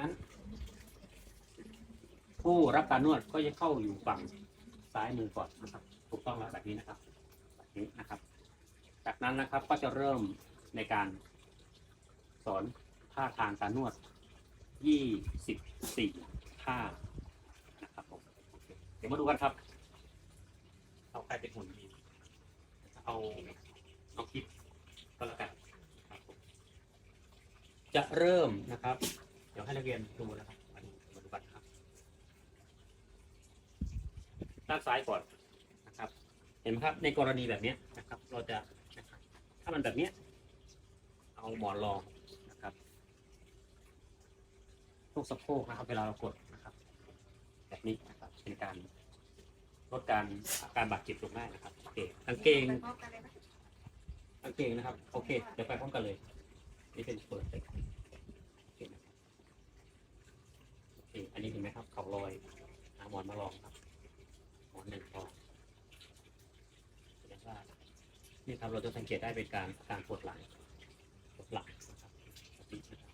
นั้น ผู้รับการนวดก็จะเข้าอยู่ฝั่งซ้ายมือก่อนนะครับ ถูกต้องแล้วแบบนี้นะครับแบบนี้นะครับ จากนั้นนะครับก็จะเริ่มในการสอนท่าทางการนวด 24 ท่านะครับผมเดี๋ยวมาดูกันครับ เอาใครเป็นหุ่นดีเอาเอาคลิปก็แล้วกันจะเริ่มนะครับ ดี๋ยวให้นักเรียนดูนะครับมาดูมาดูกันครับด้านซ้ายก่อนนะครับ เห็นไหมครับ ในกรณีแบบนี้นะครับ เราจะถ้ามันแบบนี้เอาหมอนรองนะครับพวกสะโพกนะครับ เวลาเรากดนะครับ แบบนี้นะครับเป็นการลดการอาการบาดเจ็บลงได้นะครับโอเคกางเกงกางเกงนะครับ โอเค เดี๋ยวไปพร้อมกันเลย นี่เป็นเปิดเลยโอเคนะครับ โอเคอันนี้เห็นไหมครับเขาลอยเอาหมอนมาลองครับ หมอนหนึ่งพอแสดงว่านี่ครับเราจะสังเกตได้เป็นการการปวดหลังปวดหลังนะครับแบบนี้นะครับ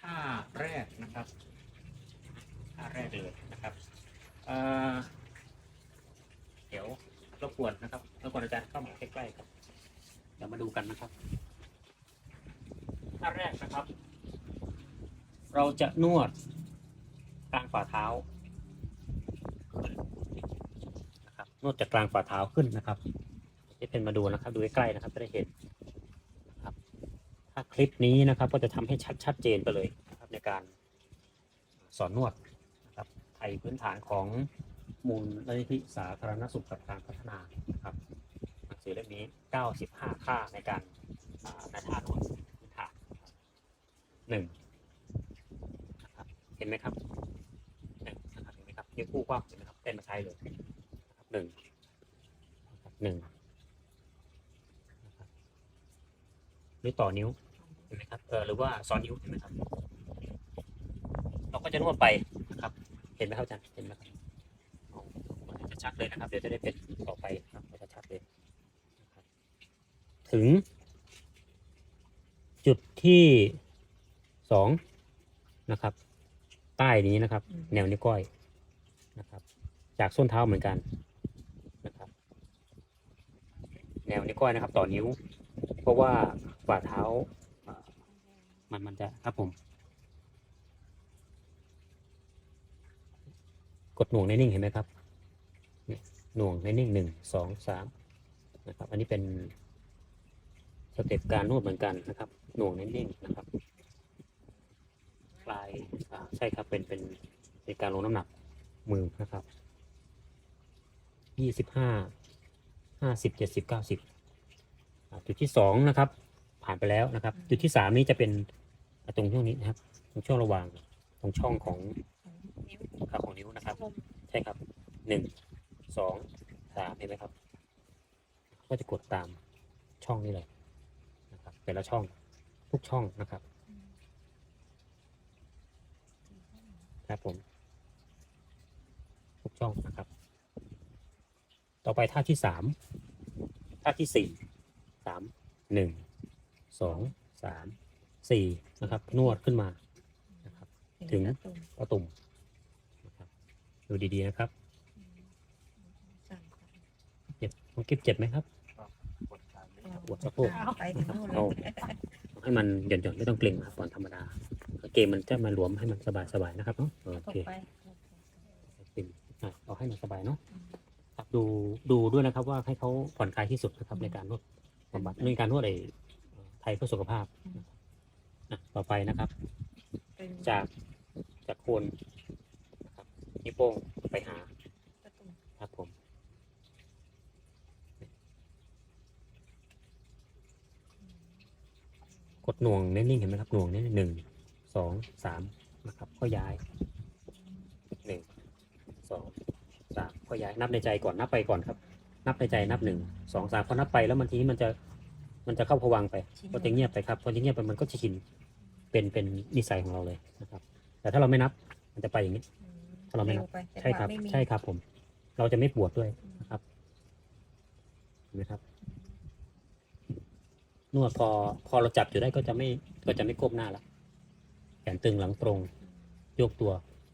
ท่าแรกนะครับท่าแรกเลยนะครับเเดี๋ยวรบกวนนะครับรบกวนอาจารย์เข้ามาใกล้ๆครับเดี๋ยวมาดูกันนะครับท่าแรกนะครับ เราจะนวดกลางฝ่าเท้านะครับนวดจากกลางฝ่าเท้าขึ้นนะครับนี่เป็นมาดูนะครับ ดูใกล้ๆนะครับจะได้เห็นนะครับ ถ้าคลิปนี้นะครับ ก็จะทำให้ชัดชัดเจนไปเลยนะครับ ในการสอนนวดนะครับไทยพื้นฐานของมูลนิธิสาธารณสุขกับการพัฒนานะครับหนังสือเล่มนี้ 95 ค่าในการอ่าในท่านวดพื้นฐานหนึ่ง เห็นไหมครับหนึ่งนะครับเห็นไหมครับนิ้วคู่กว้างเห็นไหมครับเต้นมาใช้เลยหนึ่งหนึ่งนะครับหรือต่อนิ้วเห็นไหมครับเออหรือว่าซ้อนนิ้วเห็นไหมครับ เราก็จะนวดไปนะครับ เห็นไหมครับอาจารย์เห็นไหมครับจะชัดเลยนะครับ เดี๋ยวจะได้เป็นต่อไปครับจะชัดเลยถึง จุดที่สองนะครับ ใต้นี้นะครับอืมแนวนิ้วก้อยนะครับ จากส้นเท้าเหมือนกันนะครับ แนวนิ้วก้อยนะครับ ต่อนิ้ว เพราะว่าฝ่าเท้าอ่ามันมันจะครับผม กดหน่วงในนิ่งเห็นไหมครับเนี่ยหน่วงในนิ่งหนึ่งสองสามนะครับ อันนี้เป็นสเต็ปการนวดเหมือนกันนะครับ หน่วงนิ่งๆนะครับป ลายอ่าใช่ครับเป็นเป็นเป็นการลงน้ำหนักมือนะครับยี่สิบห้าห้าสิบเจ็ดสิบเก้าสิบจุดที่สองนะครับ ผ่านไปแล้วนะครับ จุดที่สามนี้จะเป็นตรงช่วงนี้นะครับตรงช่วงระหว่างตรงช่องของนิ้วขาของนิ้วนะครับลมใช่ครับหนึ่งสองสามเห็นไหมครับ ก็จะกดตามช่องนี้เลยนะครับแต่ละช่องทุกช่องนะครับ ครับผมทุกช่องนะครับ ต่อไปท่าที่สามท่าที่สี่สามหนึ่งสองสามสี่นะครับ นวดขึ้นมานะครับ ถึงเห็นแล้วตุ่มเอาตุ่มนะครับดูดีๆนะครับสั่นเจ็บน้องกิ๊บเจ็บไหมครับปวดสะโพกไปถึงนู่นเลเอายเอาให้มันหย่อนๆไม่ต้องเกร็งนะครับก่อนธรรมดา เกมมันจะมาหลวมให้มันสบายๆนะครับเนาะโอตกเคไปเป็นอะเอาให้มันสบายเนาะครับดูดูด้วยนะครับว่าให้เขาผ่อนคลายที่สุดนะครับในการนวดบำบัดในการนวดไอ้ไทยเพื่อสุขภาพอะต่อไปนะครับเป็นจากจากโคนนะครับนิ้วโป้งไปหาตะตุ่มครับผมกดหน่วงเน้นนิ่งเห็นไหมครับหน่วงเน้นหนึ่ง สองสามนะครับก็ย้ายหนึ่งสองสามก็ย้ายนับในใจก่อนนับไปก่อนครับ นับในใจนับหนึ่งสองสามพอนับไปแล้วมันทีนี้มันจะมันจะเข้าผวังค์ไปก็จะเงียบไปครับพอจะเงียบไปมันก็จะชินเป็นเป็นนิสัยของเราเลยนะครับ แต่ถ้าเราไม่นับมันจะไปอย่างนี้อืมถ้าเราไม่นับวไปแต่ใช่ครับว่าไม่มีใช่ครับผม เราจะไม่ปวดด้วยนะครับเห็นไหมครับนวดพอพอเราจับอยู่ได้ก็จะไม่ก็จะไม่ก้มหน้าละ แขนตึงหลังตรงโยกตัว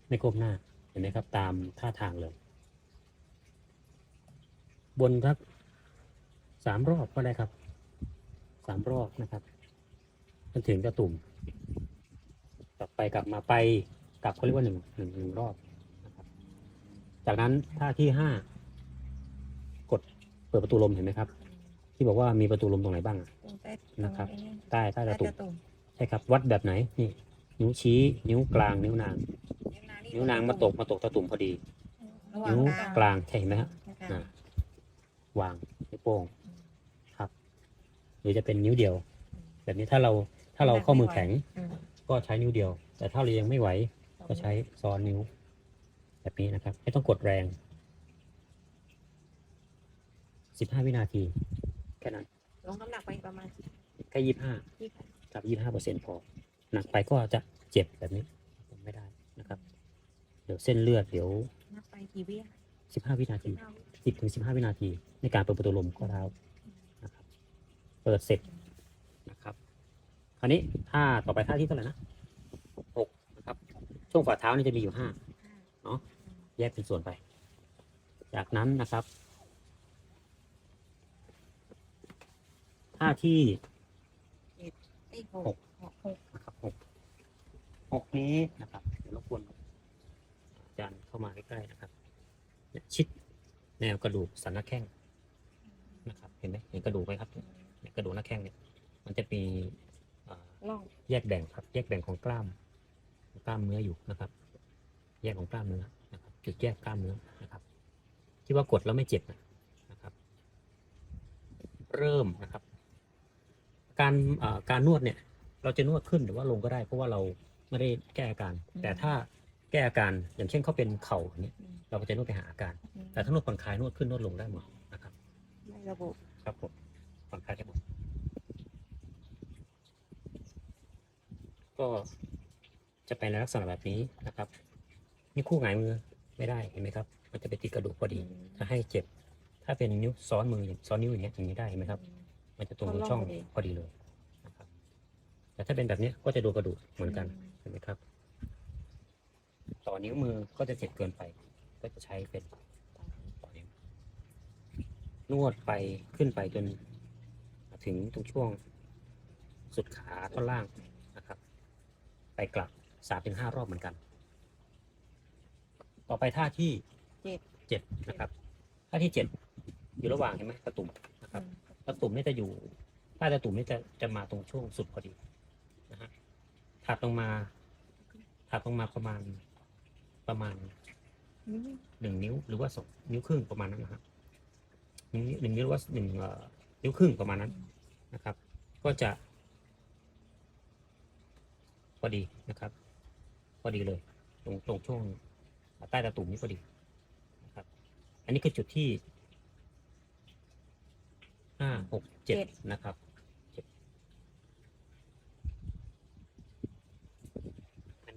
ไม่ก้มหน้าเห็นไหมครับ ตามท่าทางเลย บนครับสามรอบก็ได้ครับสามรอบนะครับจนถึงกระตุ่ม กลับไปกลับมาไปกลับเขาเรียกว่าหนึ่งหนึ่งหนึ่งรอบนะครับจากนั้นท่าที่ห้ากดเปิดประตูลมเห็นไหมครับ ที่บอกว่ามีประตูลมตรงไหนบ้างอะตรงใต้นะครับตงไอ้ใต้ใต้ใต้ประตูตะตุ่มใช่ครับ วัดแบบไหนนี่ นิ้วชี้ นิ้วกลาง นิ้วนาง นิ้วนางมาตกมาตกตะตุ่มพอดีระหว่างนิ้วกลางกลางใช่เห็นไหมฮะนะคะอ่าวางนิ้วโป้งครับ หรือจะเป็นนิ้วเดียว แบบนี้ถ้าเราถ้าเราข้อมือแข็งอืมก็ใช้นิ้วเดียว แต่ถ้าเรายังไม่ไหว ก็ใช้ซ้อนนิ้ว แบบนี้นะครับ ไม่ต้องกดแรง15วินาที แค่นั้นลงน้ำหนักไปประมาณแค่25ยี่สิบกับ25เปอร์เซ็นพอ หนักไปก็จะเจ็บแบบนี้ไม่ได้นะครับ เดี๋ยวเส้นเลือดเดี๋ยวนับไปกี่วิอะ15วินาสิทีบห้าวิ10ถึง15วินาที ในการเปิดประตูลมข้อเท้านะครับ เปิดเสร็จนะครับ คราวนี้ท่าต่อไปท่าที่เท่าไหร่นะ6นะครับ ช่วงฝ่าเท้านี่จะมีอยู่5เนาะแยกเป็นส่วนไป จากนั้นนะครับท่าที่ไอ้ยหหกกหกหกนะครับหก หกนี้นะครับเดี๋ยวรบกวนอาจารย์เข้ามาใกล้ๆนะครับเนี่ยชิดแนวกระดูกสันหน้าแข้งนะครับ เห็นไหมเห็นกระดูกไหมครับเนี่ยกระดูกหน้าแข้งเนี่ย มันจะมีอ่าล่องแยกแบ่งครับ แยกแบ่งของกล้ามกล้ามเนื้ออยู่นะครับ แยกของกล้ามเนื้อนะครับจุดแยกกล้ามเนื้อนะครับ ที่ว่ากดแล้วไม่เจ็บนะนะครับ เริ่มนะครับ การอ่าการนวดเนี่ย เราจะนวดขึ้นหรือว่าลงก็ได้ เพราะว่าเรา ไม่ได้แก้อาการแต่ถ้าแก้อาการอย่างเช่นเขาเป็นเข่าอย่างนี้อืมเราก็จะนวดไปหาอาการอืมแต่ถ้านวดผ่อนคลายนวดขึ้นนวดลงได้หมดนะครับ ไม่ระบุ ครับผมผ่อนคลายได้หมดก็จะเป็นในลักษณะแบบนี้นะครับนี่คู่หงายมือไม่ได้เห็นไหมครับ มันจะไปติดกระดูกพอดีถ้าให้เจ็บ ถ้าเป็นนิ้วซ้อนมืออย่างซ้อนนิ้วอย่างเงี้ยอย่างนี้ได้เห็นไหมครับ มันจะตรงตรงช่องพอดีเลยนะครับแต่ถ้าเป็นแบบนี้ก็จะโดนกระดูกเหมือนกันเห็นไหมครับ ต่อนิ้วมือก็จะเจ็บเกินไป ก็จะใช้เป็นต่อนิ้วนวดไปขึ้นไปจนถึงตรงช่วงสุดขาท่อนล่างนะครับ ไปกลับสามถึงห้ารอบเหมือนกัน ต่อไปท่าที่เจ็ดนะครับ ท่าที่เจ็ดอยู่ระหว่างเห็นไหมกระตุ่มนะครับตะตุ่มนี่จะอยู่ใต้ตะตุ่มนี่จะจะมาตรงช่วงสุดพอดี ถัดลงมาถัดลงมาประมาณประมาณหนึ่งนิ้วหรือว่าสองนิ้วครึ่งประมาณนั้นนะครับหนึ่งนิ้วหนึ่งนิ้วหรือว่าหนึ่งนิ้วครึ่งประมาณนั้นนะครับ ก็จะพอดีนะครับพอดีเลย ตรงตรงช่วงใต้ตะตุ่มนี่พอดีนะครับ อันนี้คือจุดที่ห้าหกเจ็ดนะครับเจ็ด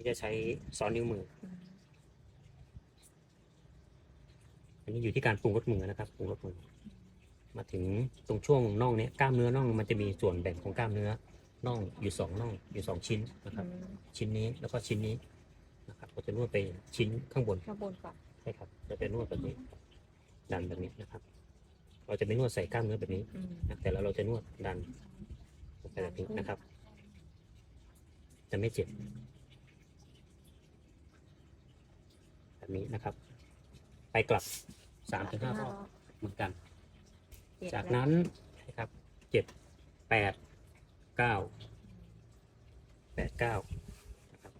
อันนี้จะใช้ซ้อนนิ้วมืออืมอันนี้อยู่ที่การปรุงรสมือนะครับปรุงรสมือ มาถึงตรงช่วงน่องเนี้ยกล้ามเนื้อน่องมันจะมีส่วนแบ่งของกล้ามเนื้อน่องอยู่สองน่องอยู่สองชิ้นนะครับอืมชิ้นนี้แล้วก็ชิ้นนี้นะครับเราจะนวดไปชิ้นข้างบนข้างบนก่อนใช่ครับเราจะนวดแบบนี้ดันแบบนี้นะครับ เราจะไม่นวดใส่กล้ามเนื้อแบบนี้อืมนะแต่แล้วเราจะนวดดันลงไปแบบนี้นะครับ จะไม่เจ็บ แบบ นี้นะครับ ไปกลับสามถึงห้ารอบเหมือนกันเจ็ดจากแล้วนั้นนะครับเจ็ดแปดเก้าแปดเก้านะครับ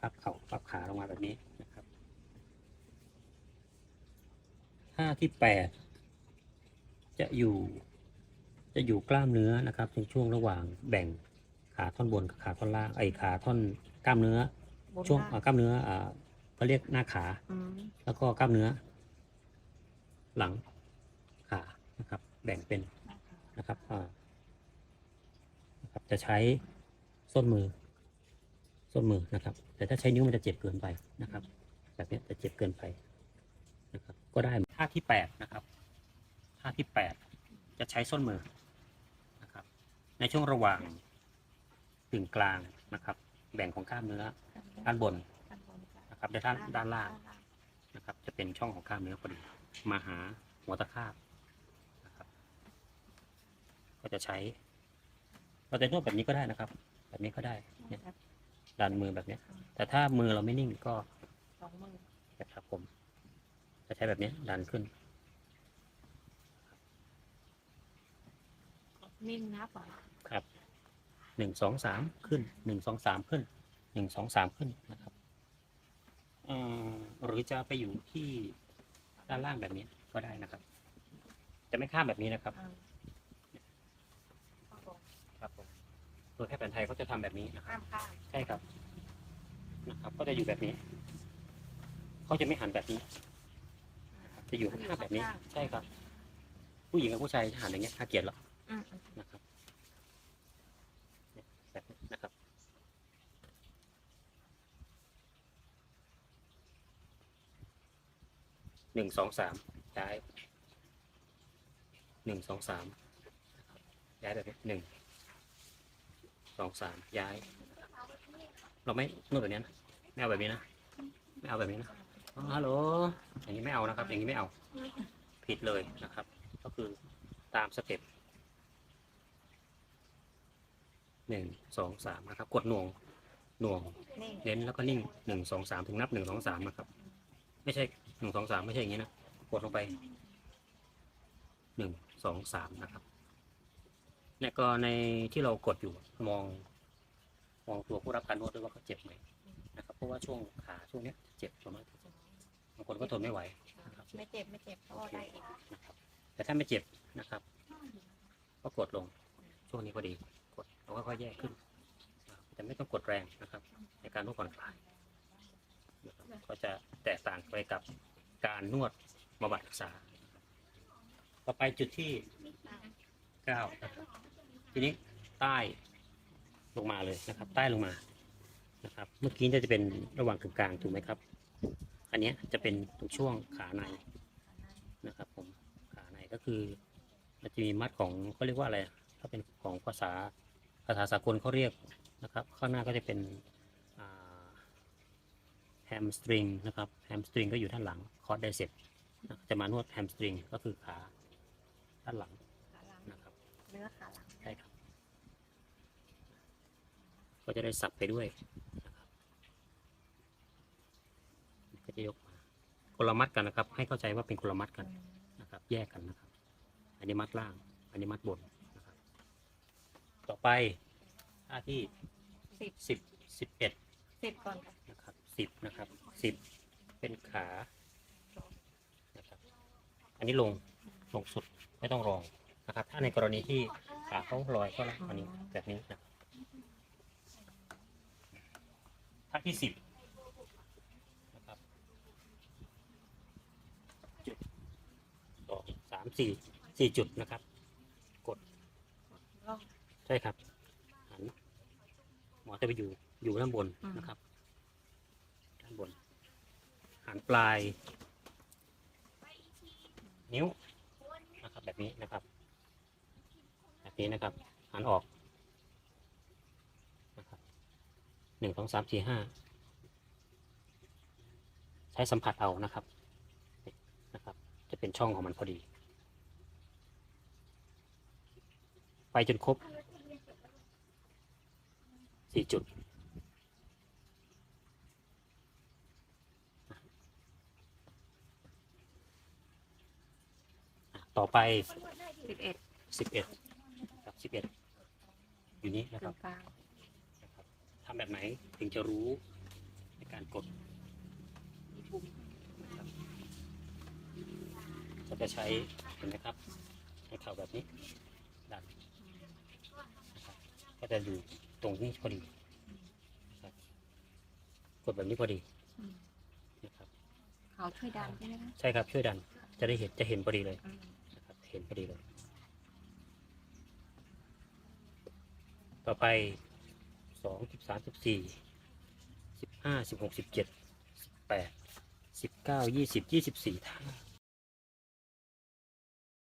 พับเข่าพับขาลงมาแบบนี้นะครับท่าที่แปดจะอยู่ จะอยู่กล้ามเนื้อนะครับในช่วงระหว่างแบ่งขาท่อนบนกับขาท่อนล่างไอ้ขาท่อนกล้ามเนื้อบนช่วงล่าอ่ากล้ามเนื้ออ่า เขาเรียกหน้าขา อืมแล้วก็กล้ามเนื้อ หลังขานะครับ แบ่งเป็นนะครับอ่านะครับ จะใช้ส้นมือ ส้นมือนะครับ แต่ถ้าใช้นิ้วมันจะเจ็บเกินไปนะครับ แบบเนี้ยจะเจ็บเกินไปนะครับ ก็ได้ท่าที่แปดนะครับท่าที่แปดจะใช้ส้นมือนะครับ ในช่วงระหว่างกึ่งกลางนะครับ แบ่งของกล้ามเนื้อด้านบนด้า นบนค่ะนะครับและด้านด้านล่างนะครับ จะเป็นช่องของกล้ามเนื้อพอดีมาหาหัวตะขาบนะครับ ก็จะใช้ เราจะนวดแบบนี้ก็ได้นะครับ แบบนี้ก็ได้เนี่ยดันมือแบบเนี้ยแต่ถ้ามือเราไม่นิ่งก็สองมือนะครับผม จะใช้แบบนี้ดันขึ้นนิ่งนับเหรอครับหนึ่งสองสามขึ้นหนึ่งสองสามขึ้นหนึ่งสองสามขึ้นนะครับเอ่อ หรือจะไปอยู่ที่ด้านล่างแบบนี้ก็ได้นะครับ จะไม่ข้ามแบบนี้นะครับอ่าข้างบนครับผมโดยแพทย์แผนไทยเขาจะทำแบบนี้นะครับข้ามข้างใช่ครับนะครับ ก็จะอยู่แบบนี้เขาจะไม่หันแบบนี้นะครับจะอยู่ข้างๆแบบนี้ ใช่ครับ ผู้หญิงกับผู้ชายจะหันอย่างเงี้ยน่าเกลียดหรอกอืมนะครับเนี่ยแบบนี้นะครับ หนึ่งสองสามย้ายหนึ่งสองสามย้ายแบบนี้หนึ่งสองสามย้าย เราไม่นวดแบบนี้นะไม่เอาแบบนี้นะไม่เอาแบบนี้นะอ๋อฮัลโหลอย่างนี้ไม่เอานะครับ อย่างนี้ไม่เอา ผิดเลยนะครับ ก็คือตามสเต็ปหนึ่งสองสามนะครับ กดหน่วงหน่วงนิ่งเน้นแล้วก็นิ่งหนึ่งสองสามถึงนับหนึ่งสองสามนะครับ ไม่ใช่ หนึ่งสองสามไม่ใช่อย่างนี้นะกดลงไปหนึ่งสองสามนะครับเนี่ยก็ในที่เรากดอยู่มอง มองตัวผู้รับการนวดด้วยว่าเขาเจ็บไหมนะครับ เพราะว่าช่วงขาช่วงเนี้ยเจ็บส่วนมากบางคนก็ทนไม่ไหวนะครับไม่เจ็บไม่เจ็บเพราะว่าได้อีกนะครับ แต่ถ้าไม่เจ็บนะครับ ก็กดลงช่วงนี้พอดีกดแล้วก็ค่อยๆแยกขึ้นนะครับแต่ไม่ต้องกดแรงนะครับ ในการนวดผ่อนคลายนะครับ ก็จะแตกต่างไปกับการนวดบำบัดรักษา ต่อไปจุดที่เก้านะครับทีนี้ใต้ลงมาเลยนะครับ ใต้ลงมานะครับ เมื่อกี้จะเป็นระหว่างกึ่งกลางถูกไหมครับ อันนี้จะเป็นตรงช่วงขาในนะครับผมขาในก็คือมันจะมีมัดของเขาเรียกว่าอะไรถ้าเป็นของภาษาภาษาสากลเขาเรียกนะครับ ข้างหน้าก็จะเป็น แฮมสตริงนะครับแฮมสตริงก็อยู่ด้านหลังคอร์ดไดเซ็ปจะมานวดแฮมสตริงก็คือขาด้านหลังขาหลังนะครับเนื้อขาหลังใช่ครับ ก็จะได้สับไปด้วยนะครับก็จะยกมาคนละมัดกันนะครับ ให้เข้าใจว่าเป็นคนละมัดกันอืมนะครับ แยกกันนะครับ อันนี้มัดล่าง อันนี้มัดบนนะครับ ต่อไปท่าที่สิบสิบสิบเอ็ด สิบก่อนค่ะนะครับสิบนะครับสิบเป็นขานะครับอันนี้ลงลงสุดไม่ต้องรองนะครับ ถ้าในกรณีที่ขาเขาลอยก็อันนี้แบบนี้นะครับท่าที่สิบนะครับจุดสองสามสี่สี่จุดนะครับล่องใช่ครับหันหมอจะไปอยู่ อยู่ด้านบนอืมนะครับ ด้านบนหันปลาย นิ้วนะครับ แบบนี้นะครับ แบบนี้นะครับหันออกนะครับหนึ่งสองสามสี่ห้าใช้สัมผัสเอานะครับนี่นะครับ จะเป็นช่องของมันพอดี ไปจนครบสี่จุด อะต่อ ไป สิบเอ็ดสิบเอ็ดครับสิบเอ็ดอยู่นี้นะตครรับ งกลางนะครับทำแบบไหนถึงจะรู้ในการกดมีปุ่มนะครับก็จะใช้เห็นไหมครับให้เข่าแบบนี้ดันนะครับก็จะอยู่ตรงนี้พอดีนะครับกดแบบนี้พอดีอืมนะครับ เขาช่วยดันใช่ไหมคะใช่ครับช่วยดันจะได้เห็นจะเห็นพอดีเลย อืมนะครับ เห็นพอดีเลย ต่อไปสองสิบสามสิบสี่สิบห้าสิบหกสิบเจ็ดสิบแปดสิบเก้ายี่สิบยี่สิบสี่ท่า